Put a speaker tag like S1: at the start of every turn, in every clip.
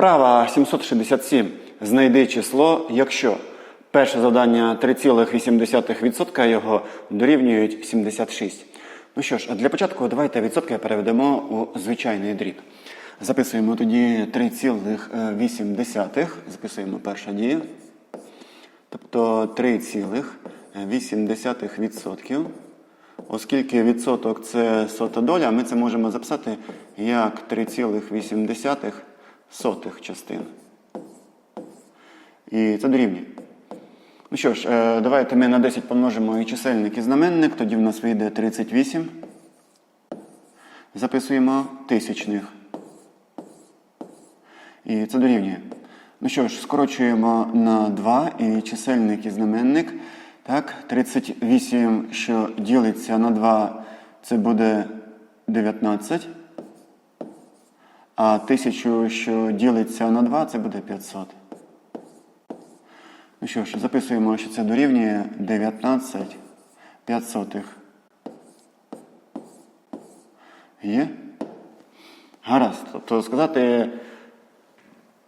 S1: Вправа 767. Знайди число, якщо перше завдання 3,8% його дорівнюють 76. Ну що ж, для початку давайте відсотки переведемо у звичайний дріб. Записуємо тоді 3,8. Записуємо перша дія. Тобто 3,8%. Оскільки відсоток це сота доля, ми це можемо записати як 3,8 сотих частин. І це дорівнює. Ну що ж, е, давайте ми на 10 помножимо і чисельник, і знаменник, тоді в нас вийде 38. Записуємо тисячних. І це дорівнює. Ну що ж, скорочуємо на 2 і чисельник і знаменник. Так, 38, що ділиться на 2, це буде 19. А 1000, що ділиться на 2, це буде 500. Ну що ж, записуємо, що це дорівнює 19 500. Є? Гаразд. Тобто сказати,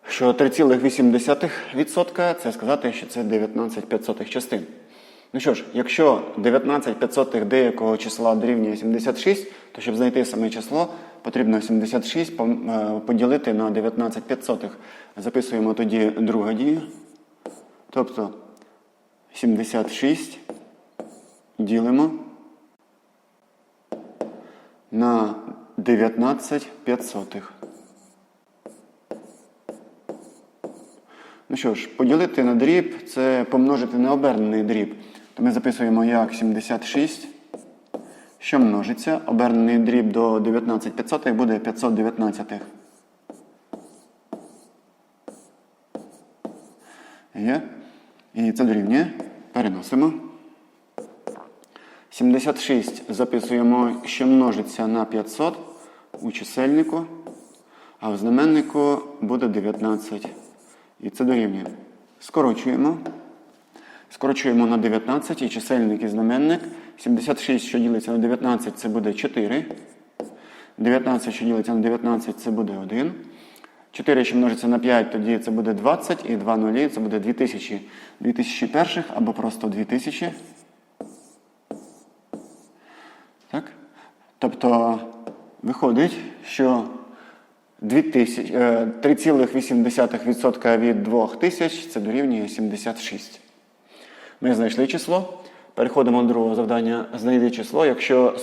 S1: що 3,8% це сказати, що це 19 500 частин. Ну що ж, якщо 19 500 деякого числа дорівнює 76, то щоб знайти саме число, потрібно 76 е, поділити на 19 500. Записуємо тоді друга дія. Тобто 76 ділимо на 19 500. Ну що ж, поділити на дріб це помножити на обернений дріб. То ми записуємо як 76, що множиться. Обернений дріб до 19 500 буде 519. Є. І це дорівнює. Переносимо. 76 записуємо, що множиться на 500 у чисельнику, а в знаменнику буде 19. І це дорівнює. Скорочуємо. Скорочуємо на 19 і чисельник і знаменник. 76, що ділиться на 19, це буде 4. 19, що ділиться на 19, це буде 1. 4, що множиться на 5, тоді це буде 20, і 2 нулі, це буде 2000. 2000 перших або просто 2000. Так? Тобто виходить, що 2000, е, 3,8% від 2000 це дорівнює 76. Ми знайшли число. Переходимо до другого завдання. Знайди число, якщо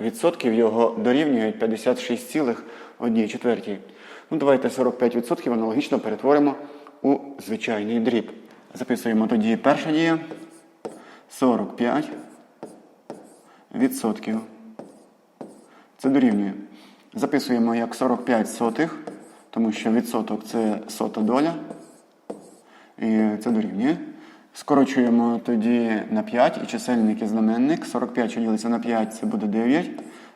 S1: 45% його дорівнюють 56,1 четвертій. Ну, давайте 45% аналогічно перетворимо у звичайний дріб. Записуємо тоді перша дія. 45 відсотків. Це дорівнює. Записуємо як 45 сотих, тому що відсоток це сота доля. І це дорівнює. Скорочуємо тоді на 5 і чисельник і знаменник. 45, що ділиться на 5, це буде 9.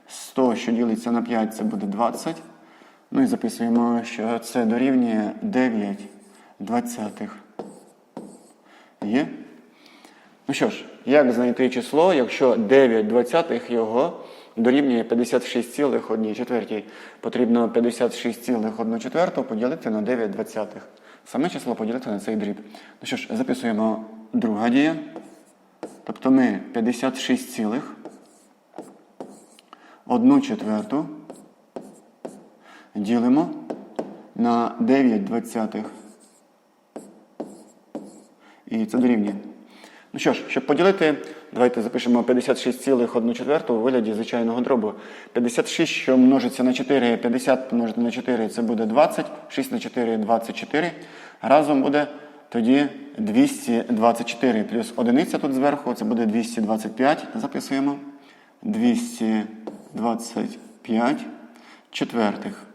S1: 100, що ділиться на 5, це буде 20. Ну і записуємо, що це дорівнює 9 двадцятих. Є? Ну що ж, як знайти число, якщо 9 двадцятих його дорівнює 56,1 четвертій? Потрібно 56,1 четверту поділити на 9 двадцятих. Саме число поділити на цей дріб. Ну що ж, записуємо друга дія. Тобто ми 56,1 четверту ділимо на 9 двадцятих. І це дорівнює. Ну що ж, щоб поділити, давайте запишемо 56,1 у вигляді звичайного дробу. 56, що множиться на 4, 50 помножити на 4, це буде 20, 6 на 4 – 24. Разом буде тоді 224 плюс одиниця тут зверху, це буде 225. Записуємо. 225 четвертих.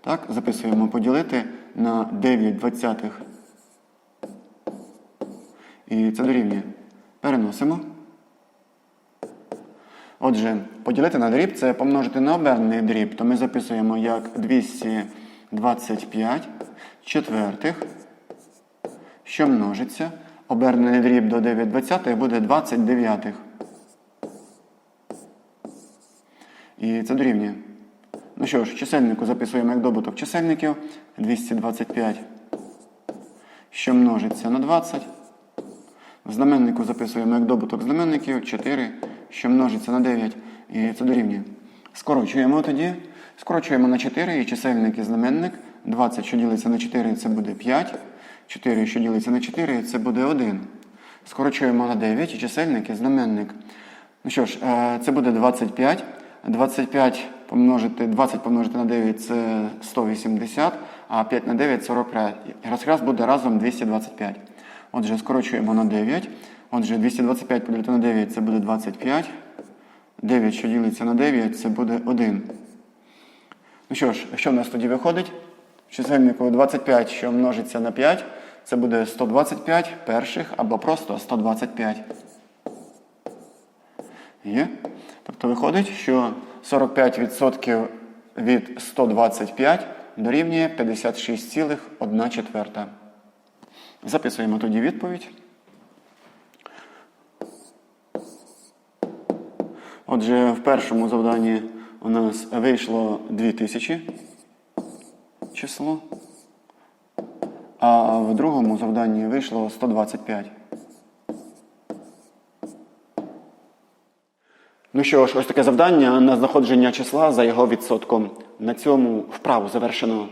S1: Так, записуємо поділити на 9 двадцятих. І це дорівнює. Переносимо. Отже, поділити на дріб це помножити на обернений дріб, то ми записуємо як 225 четвертих, що множиться. Обернений дріб до 9 двадцятих буде 29. І це дорівнює. Ну що ж, чисельнику записуємо як добуток чисельників 225, що множиться на 20. В знаменнику записуємо як добуток знаменників 4, що множиться на 9. І це дорівнює. Скорочуємо тоді. Скорочуємо на 4 і чисельник і знаменник. 20, що ділиться на 4, це буде 5. 4, що ділиться на 4, це буде 1. Скорочуємо на 9 і чисельник і знаменник. Ну що ж, е, це буде 25. 25 помножити, 20 помножити на 9 це 180, а 5 на 9 45. Розкрас буде разом 225. Отже, скорочуємо на 9. Отже, 225 поділити на 9 це буде 25. 9, що ділиться на 9, це буде 1. Ну що ж, що в нас тоді виходить? В чисельнику 25, що множиться на 5, це буде 125 перших або просто 125. Є? Тобто виходить, що 45% від 125 дорівнює 56,1 четверта. Записуємо тоді відповідь. Отже, в першому завданні у нас вийшло 2000 число, а в другому завданні вийшло 125. Ну що ж, ось таке завдання на знаходження числа за його відсотком. На цьому вправу завершено.